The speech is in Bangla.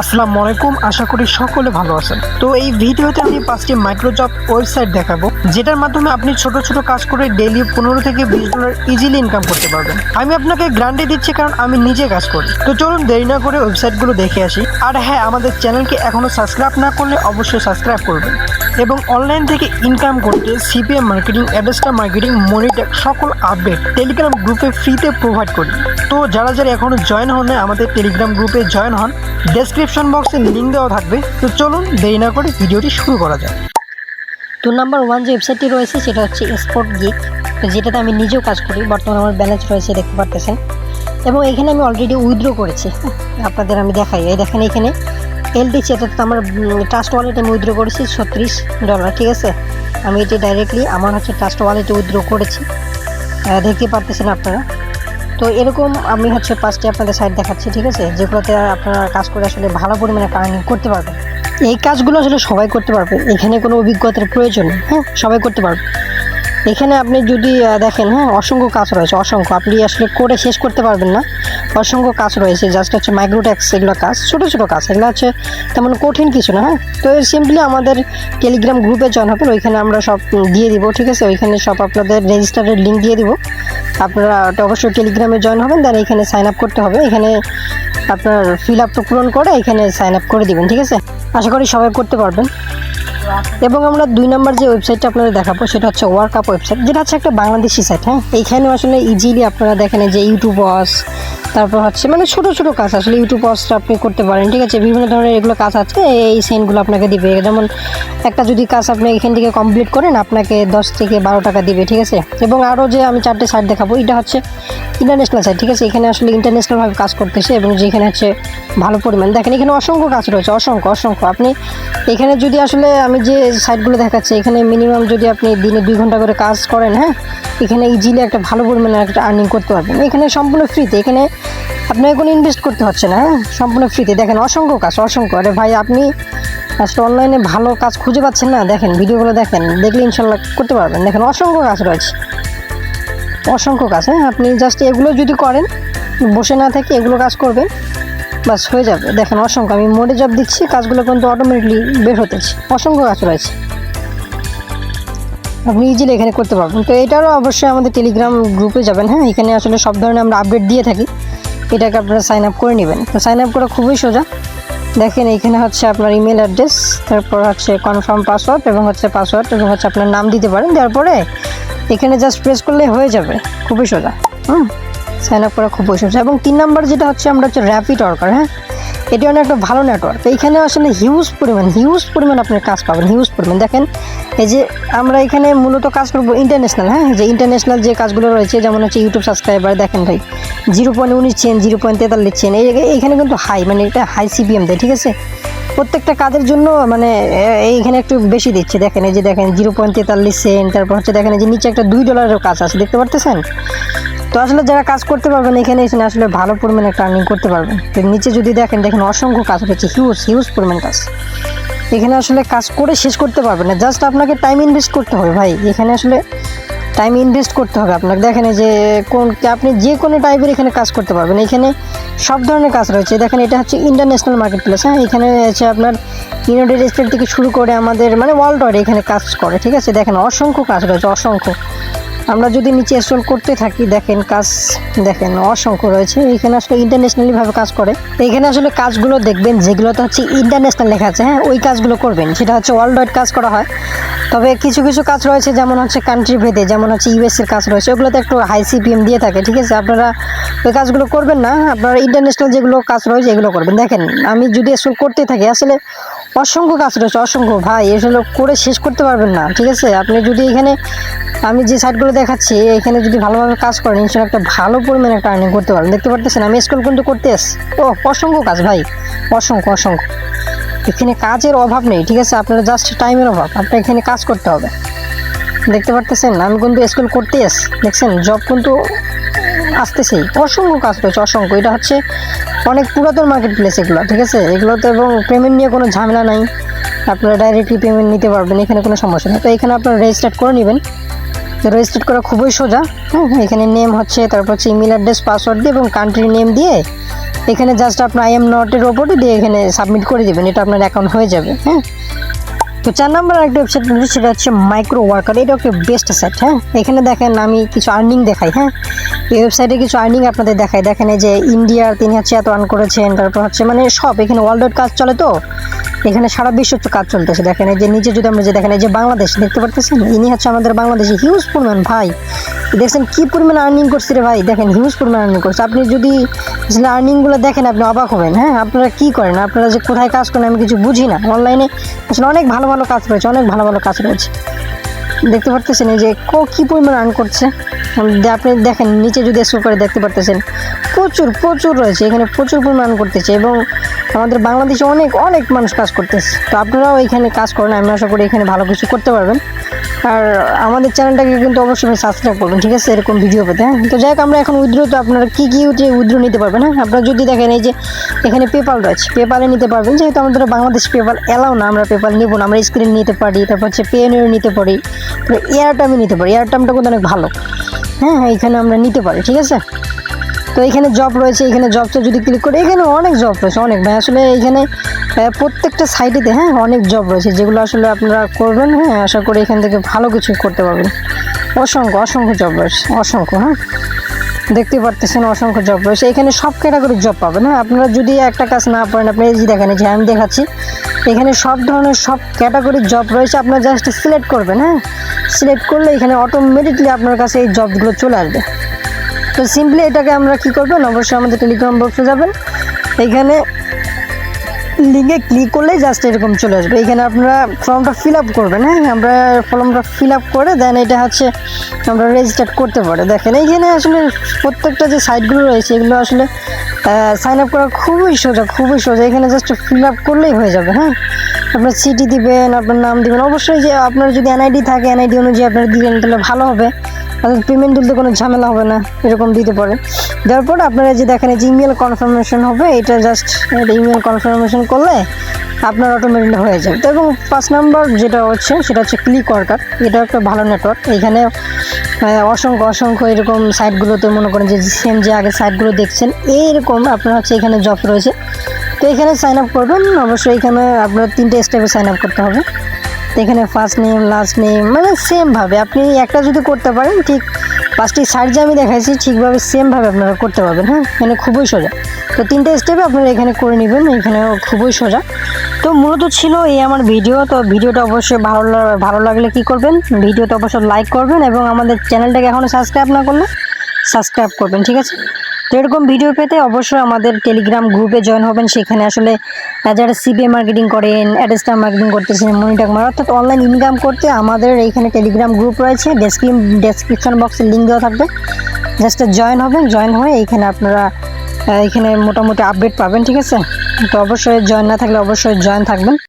আসসালামু আলাইকুম, আশা করি সকলে ভালো আছেন। তো এই ভিডিওতে আমি পাঁচটি মাইক্রোজব ওয়েবসাইট দেখাবো, যেটার মাধ্যমে আপনি ছোট ছোট কাজ করে ডেইলি পনেরো থেকে বিশ ডলার ইজিলি ইনকাম করতে পারবেন। আমি আপনাকে গ্রান্টে দিচ্ছি কারণ আমি নিজে কাজ করি। তো চলুন দেরি না করে ওয়েবসাইটগুলো দেখে আসি। আর হ্যাঁ আমাদের চ্যানেলকে এখনও সাবস্ক্রাইব না করলে অবশ্যই সাবস্ক্রাইব করবেন। এবং অনলাইন থেকে ইনকাম করতে CPM marketing Adsterra marketing Monetag সকল আপডেট টেলিগ্রাম গ্রুপে ফ্রিতে প্রোভাইড করি। তো যারা যারা এখনও জয়েন হন আমাদের টেলিগ্রাম গ্রুপে জয়েন হন। ডেসক্রিপশন বক্সে লিঙ্ক দেওয়া থাকবে। তো চলুন দেরি না করে ভিডিওটি শুরু করা যায় তো নাম্বার ওয়ান যে ওয়েবসাইটটি রয়েছে, সেটা হচ্ছে স্পোর্ট গিক যেটাতে আমি নিজেও কাজ করি, বর্তমানে আমার ব্যালেন্স রয়েছে, দেখতে পারতেছেন। এবং এখানে আমি অলরেডি উইথড্র করেছি। আপনাদের আমি দেখাই। এই দেখেন এখানে এলডিসি অর্থাৎ আমার ট্রাস্ট ওয়ালেটে আমি উইথড্র করেছি, ছত্রিশ ডলার ঠিক আছে? আমি এটি ডাইরেক্টলি আমার হচ্ছে ট্রাস্ট ওয়ালেটে উইথড্র করেছি। দেখতে পারতেছেন আপনারা। তো এরকম আমি হচ্ছে পাঁচটি আপনাদের সাইট দেখাচ্ছি, ঠিক আছে? যেগুলোতে আপনারা কাজ করে আসলে ভালো পরিমাণে আর্নিং করতে পারবেন। এই কাজগুলো আসলে সবাই করতে পারবে। এখানে কোনো অভিজ্ঞতার প্রয়োজন নেই হ্যাঁ? সবাই করতে পারবে। এখানে আপনি যদি দেখেন হ্যাঁ অসংখ্য কাজ রয়েছে, অসংখ্য। আপনি আসলে করে শেষ করতে পারবেন না। অসংখ্য কাজ রয়েছে জাস্ট হচ্ছে মাইক্রোট্যাক্স এগুলো কাজ, ছোটো ছোটো কাজ, এগুলো হচ্ছে তেমন কঠিন কিছু না হ্যাঁ? তো সিম্পলি আমাদের টেলিগ্রাম গ্রুপে জয়েন হবেন ওইখানে আমরা সব দিয়ে দিব, ঠিক আছে? ওইখানে সব আপনাদের রেজিস্টারের লিঙ্ক দিয়ে দিব। আপনারা অবশ্যই টেলিগ্রামে জয়েন হবেন দেন এখানে সাইন আপ করতে হবে। এখানে আপনার ফিল আপটা পূরণ করে এখানে সাইন আপ করে দিবেন, ঠিক আছে? আশা করি সবাই করতে পারবেন। এবং আমরা দুই নম্বর যে ওয়েবসাইটটা আপনাদের দেখাবো, সেটা হচ্ছে ওয়ার্ক আপ ওয়েবসাইট যেটা হচ্ছে একটা বাংলাদেশি সাইট হ্যাঁ? এইখানে আসলে ইজিলি আপনারা দেখেন যে ইউটিউব তারপর হচ্ছে মানে ছোটো ছোটো কাজ আসলে ইউটিউব ওয়াসটা আপনি করতে পারেন, ঠিক আছে? বিভিন্ন ধরনের এগুলো কাজ আছে, এই সেন্টগুলো আপনাকে দিবে। যেমন একটা যদি কাজ আপনি এখান থেকে কমপ্লিট করেন, আপনাকে দশ থেকে বারো টাকা দিবে, ঠিক আছে? এবং আরও যে আমি চারটে সাইট দেখাবো, এটা হচ্ছে ইন্টারন্যাশনাল সাইট ঠিক আছে? এখানে আসলে ইন্টারন্যাশনালভাবে কাজ করতেছে এবং যেখানে হচ্ছে ভালো পরিমাণ, দেখেন এখানে অসংখ্য কাজ রয়েছে, অসংখ্য অসংখ্য। আপনি এখানে যদি আসলে আমি যে সাইটগুলো দেখাচ্ছি, এখানে মিনিমাম যদি আপনি দিনে দুই ঘণ্টা করে কাজ করেন হ্যাঁ? এখানে ইজিলি একটা ভালো পরিমাণে একটা আর্নিং করতে পারবেন। এখানে সম্পূর্ণ ফ্রিতে এখানে আপনাকে কোনো ইনভেস্ট করতে হচ্ছে না হ্যাঁ? সম্পূর্ণ ফ্রিতে দেখেন, অসংখ্য কাজ, অসংখ্য। আরে ভাই, আপনি আসলে অনলাইনে ভালো কাজ খুঁজে পাচ্ছেন না? দেখেন ভিডিওগুলো দেখেন, দেখলে ইনশাল্লাহ করতে পারবেন। দেখেন, অসংখ্য কাজ রয়েছে। অসংখ্য কাজ হ্যাঁ? আপনি জাস্ট এগুলো যদি করেন, বসে না থেকে এগুলো কাজ করবেন বাস হয়ে যাবে। দেখেন, অসংখ্য। আমি মোডে জব দিচ্ছি, কাজগুলো কিন্তু অটোমেটিকলি বের হতেছে অসংখ্য কাজ রয়েছে। আপনি ইজিলি এখানে করতে পারবেন। তো এটারও অবশ্যই আমাদের টেলিগ্রাম গ্রুপে যাবেন হ্যাঁ? এখানে আসলে সব ধরনের আমরা আপডেট দিয়ে থাকি। এটাকে আপনারা সাইন আপ করে নেবেন। তো সাইন আপ করা খুবই সোজা। দেখেন এখানে হচ্ছে আপনার ইমেল অ্যাড্রেস তারপর হচ্ছে কনফার্ম পাসওয়ার্ড এবং হচ্ছে পাসওয়ার্ড এবং হচ্ছে আপনার নাম দিতে পারেন। দেওয়ার পরে এখানে জাস্ট প্রেস করলে হয়ে যাবে। খুবই সোজা। হুম? সাইন আপ করা খুবই সোজা। এবং তিন নাম্বার যেটা হচ্ছে আমরা হচ্ছে র্যাপিড অর্কার হ্যাঁ? এটি অনেক একটা ভালো নেটওয়ার্ক এইখানে আসলে হিউজ পরিমাণ হিউজ পরিমাণ আপনি কাজ পাবেন হিউজ পরিমাণ। দেখেন, এই যে আমরা এখানে মূলত কাজ করব ইন্টারন্যাশনাল হ্যাঁ? যে ইন্টারন্যাশনাল যে কাজগুলো রয়েছে, যেমন হচ্ছে ইউটিউব সাবস্ক্রাইবার দেখেন ভাই জিরো পয়েন্ট উনিশ চেন জিরো পয়েন্ট তেতাল্লিশ চেন এই এইখানে কিন্তু হাই মানে এটা হাই সিপিএম দেয়, ঠিক আছে? প্রত্যেকটা কাজের জন্য মানে এইখানে একটু বেশি দিচ্ছে। দেখেন, এই যে দেখেন জিরো পয়েন্ট তেতাল্লিশ সেন্ট তারপর হচ্ছে দেখেন, এই যে নিচে একটা দুই ডলারের কাজ আছে, দেখতে পারতেছেন? তো আসলে যারা কাজ করতে পারবেন, এখানে এসে আসলে ভালো পরিমাণে একটা আর্নিং করতে পারবেন। তো নিচে যদি দেখেন দেখেন অসংখ্য কাজ রয়েছে হিউজ হিউজ পরিমাণ কাজ। এখানে আসলে কাজ করে শেষ করতে পারবেন না জাস্ট আপনাকে টাইম ইনভেস্ট করতে হবে ভাই। এখানে আসলে টাইম ইনভেস্ট করতে হবে আপনাকে। দেখেন যে কোন, আপনি যে কোনো টাইপের এখানে কাজ করতে পারবেন। এখানে সব ধরনের কাজ রয়েছে। দেখেন এটা হচ্ছে ইন্টারন্যাশনাল মার্কেট প্লেস হ্যাঁ? এখানে হচ্ছে আপনার ইউনাইটেড স্টেট থেকে শুরু করে আমাদের মানে ওয়ার্ল্ড ওয়াইড এখানে কাজ করে, ঠিক আছে? দেখেন অসংখ্য কাজ রয়েছে, অসংখ্য। আমরা যদি নিচে স্ক্রল করতে থাকি, দেখেন কাজ, দেখেন অসংখ্য রয়েছে। এখানে আসলে ইন্টারন্যাশনালি ভাবে কাজ করে। এখানে আসলে কাজগুলো দেখবেন যেগুলোতে হচ্ছে ইন্টারন্যাশনাল লেখা আছে হ্যাঁ? ওই কাজগুলো করবেন। সেটা হচ্ছে ওয়ার্ল্ড ওয়াইড কাজ করা হয়। তবে কিছু কিছু কাজ রয়েছে, যেমন হচ্ছে কান্ট্রি ভেদে, যেমন হচ্ছে ইউএস এর কাজ রয়েছে, ওগুলোতে একটু হাই সিপিএম দিয়ে থাকে, ঠিক আছে? আপনারা ওই কাজগুলো করবেন না। আপনারা ইন্টারন্যাশনাল যেগুলো কাজ রয়েছে, এগুলো করবেন। দেখেন, আমি যদি স্ক্রল করতে থাকি, আসলে অসংখ্য কাজ রয়েছে, অসংখ্য। ভাই, এগুলো করে শেষ করতে পারবেন না, ঠিক আছে? আপনি যদি এখানে, আমি যে সাইটগুলো দেখাচ্ছি, এখানে যদি ভালোভাবে কাজ করেন, ইনশাল্লাহ একটা ভালো পরিমাণে একটা আর্নিং করতে পারবেন। দেখতে পারতেছেন, আমি স্কুল কিন্তু করতে আসছি ও, অসংখ্য কাজ, ভাই। অসংখ্য অসংখ্য। এখানে কাজের অভাব নেই, ঠিক আছে? আপনার জাস্ট টাইমের অভাব আপনার এখানে কাজ করতে হবে। দেখতে পারতেছেন, আমি কিন্তু স্কুল করতে আসছি দেখছেন জব কিন্তু আসতেছেই অসংখ্য কাজ রয়েছে, অসংখ্য। এটা হচ্ছে অনেক পুরাতন মার্কেট প্লেস এগুলো, ঠিক আছে? এগুলোতে এবং পেমেন্ট নিয়ে কোনো ঝামেলা নাই। আপনারা ডাইরেক্টলি পেমেন্ট নিতে পারবেন, এখানে কোনো সমস্যা নেই। তো এখানে আপনারা রেজিস্টার করে নেবেন। রেজিস্টার করা খুবই সোজা। হ্যাঁ এখানে নেম হচ্ছে, তারপর হচ্ছে ইমেল অ্যাড্রেস পাসওয়ার্ড দিয়ে এবং কান্ট্রি নেম দিয়ে এখানে জাস্ট আপনার আই এম নটের ওপরে দিয়ে এখানে সাবমিট করে দেবেন। এটা আপনার অ্যাকাউন্ট হয়ে যাবে হ্যাঁ? তো চার নম্বর একটা ওয়েবসাইট রয়েছে, সেটা হচ্ছে মাইক্রো ওয়ার্কার এটা একটা বেস্ট সাইট হ্যাঁ? এখানে দেখেন আমি কিছু আর্নিং দেখাই হ্যাঁ? এই ওয়েবসাইটে কিছু আর্নিং আপনাদের দেখাই। দেখেন যে ইন্ডিয়ার তিনি হচ্ছে এত আর্ন করেছেন, তারপর হচ্ছে মানে সব, এখানে ওয়ার্ল্ড ওয়াইড কাজ চলে তো? এখানে সারা বিশ্ব কাজ চলতেছে। দেখেন এই যে নিচে যদি আমরা যে দেখেন এই যে বাংলাদেশ, দেখতে পারতেছেন? ইনি হচ্ছে আমাদের বাংলাদেশে হিউজ পরিমাণ, ভাই। দেখছেন কি পরিমাণ আর্নিং করছে রে ভাই? দেখেন হিউজ পরিমাণ আর্নিং করছে। আপনি যদি আসলে আর্নিংগুলো দেখেন আপনি অবাক হবেন হ্যাঁ? আপনারা কী করেন? আপনারা যে কোথায় কাজ করেন, আমি কিছু বুঝি না। অনলাইনে আসলে অনেক ভালো ভালো কাজ রয়েছে, অনেক ভালো ভালো কাজ রয়েছে। দেখতে পারতেছেন এই যে কো কী পরিমাণ আর্ন করছে? আপনি দেখেন, নিচে যদি স্ক্রল করে দেখতে পারতেছেন, প্রচুর প্রচুর রয়েছে। এখানে প্রচুর পরিমাণ করতেছে এবং আমাদের বাংলাদেশে অনেক অনেক মানুষ কাজ করতেছে। তো আপনারাও এখানে কাজ করেন, আমি আশা করি এখানে ভালো কিছু করতে পারবেন। আর আমাদের চ্যানেলটাকে কিন্তু অবশ্যই সাবস্ক্রাইব করবেন, ঠিক আছে? এরকম ভিডিও পেতে হ্যাঁ? তো যাই আমরা এখন উইথড্র তো আপনারা কী কী উঠে উইথড্র নিতে পারবেন হ্যাঁ? আপনারা যদি দেখেন এই যে এখানে পেপাল রয়েছে পেপালে নিতে পারবেন। যেহেতু আমাদের বাংলাদেশ পেপাল এলাও না, আমরা পেপাল নিব না, আমরা স্ক্রিন নিতে পারি, তারপর হচ্ছে পেনের নিতে পারি, তারপর এয়ারটাইমে নিতে পারি। এয়ারটাইমটা কিন্তু অনেক ভালো হ্যাঁ? এখানে আমরা নিতে পারি, ঠিক আছে? তো এখানে জব রয়েছে, এখানে জবটা যদি ক্লিক করি, এখানে অনেক জব রয়েছে, অনেক। ভাই, আসলে এখানে প্রত্যেকটা সাইটেতে হ্যাঁ অনেক জব রয়েছে, যেগুলো আসলে আপনারা করবেন হ্যাঁ আশা করি এখান থেকে ভালো কিছু করতে পারবেন। অসংখ্য অসংখ্য জব রয়েছে, অসংখ্য হ্যাঁ। দেখতে পারতেছেন, অসংখ্য জব রয়েছে। এখানে সব ক্যাটাগরির জব পাবেন হ্যাঁ। আপনারা যদি একটা কাজ না পারেন আপনি এই যে দেখেন যে আমি দেখাচ্ছি, এখানে সব ধরনের সব ক্যাটাগরির জব রয়েছে, আপনারা জাস্ট সিলেক্ট করবেন হ্যাঁ। সিলেক্ট করলে এখানে অটোমেটিকলি আপনার কাছে এই জবগুলো চলে আসবে। তো সিম্পলি এটাকে আমরা কি করবেন? অবশ্যই আমাদের টেলিগ্রাম বক্সে যাবেন। এখানে লিঙ্কে ক্লিক করলেই জাস্ট এরকম চলে আসবে। এখানে আপনারা ফর্মটা ফিল আপ করবেন হ্যাঁ? আমরা ফর্মটা ফিল আপ করে দেন এটা হচ্ছে আমরা রেজিস্টার করতে পারে। দেখেন, এইখানে আসলে প্রত্যেকটা যে সাইটগুলো রয়েছে, এগুলো আসলে সাইন আপ করা খুবই সোজা খুবই সোজা। এখানে জাস্ট ফিল আপ করলেই হয়ে যাবে হ্যাঁ? আপনার সিটি দিবেন, আপনার নাম দিবেন। অবশ্যই যে আপনার যদি এনআইডি থাকে এনআইডি অনুযায়ী আপনার দিবেন, তাহলে ভালো হবে। তাহলে পেমেন্ট তুলতে কোনো ঝামেলা হবে না, এরকম দিতে পারে। দেওয়ার পর আপনারা যে দেখেন যে ইমেল কনফার্মেশন হবে, এটা জাস্ট ইমেল কনফার্মেশন করলে আপনার অটোমেটিক হয়ে যাবে। এবং পাঁচ নাম্বার যেটা হচ্ছে, সেটা হচ্ছে ক্লিক ওয়ার্কার এটা একটা ভালো নেটওয়ার্ক এখানে অসংখ্য অসংখ্য এরকম সাইটগুলোতে মনে করেন যে সেম যে আগে সাইটগুলো দেখছেন এইরকম আপনার হচ্ছে এখানে জব রয়েছে। তো এখানে সাইন আপ করবেন। অবশ্যই এখানে আপনার তিনটে স্টেপে সাইন আপ করতে হবে। এখানে ফার্স্ট নেম লাস্ট নেম মানে সেমভাবে আপনি একটা যদি করতে পারেন, ঠিক পাঁচটি সাইড যে আমি দেখাইছি, ঠিকভাবে সেমভাবে আপনারা করতে পারবেন হ্যাঁ? মানে খুবই সোজা। তো তিনটে স্টেপে আপনারা এখানে করে নেবেন এখানেও খুবই সোজা। তো মূলত ছিল এই আমার ভিডিও তো ভিডিওটা অবশ্যই ভালো ভালো লাগলে কি করবেন? ভিডিওটা অবশ্যই লাইক করবেন এবং আমাদের চ্যানেলটাকে এখনও সাবস্ক্রাইব না করলে সাবস্ক্রাইব করবেন, ঠিক আছে? তো এরকম ভিডিও পেতে অবশ্যই আমাদের টেলিগ্রাম গ্রুপে জয়েন হবেন। সেখানে আসলে যারা সিবিএ মার্কেটিং করেন অ্যাডেস্টার মার্কেটিং করতেছেন মনিটাক মার অর্থাৎ অনলাইন ইনকাম করতে আমাদের এইখানে টেলিগ্রাম গ্রুপ রয়েছে। ডেসক্রিপ ডেসক্রিপশন বক্সে লিঙ্ক দেওয়া থাকবে। জাস্ট জয়েন হবেন জয়েন হয়ে এইখানে আপনারা এখানে মোটামুটি আপডেট পাবেন, ঠিক আছে? তো অবশ্যই জয়েন না থাকলে অবশ্যই জয়েন থাকবেন।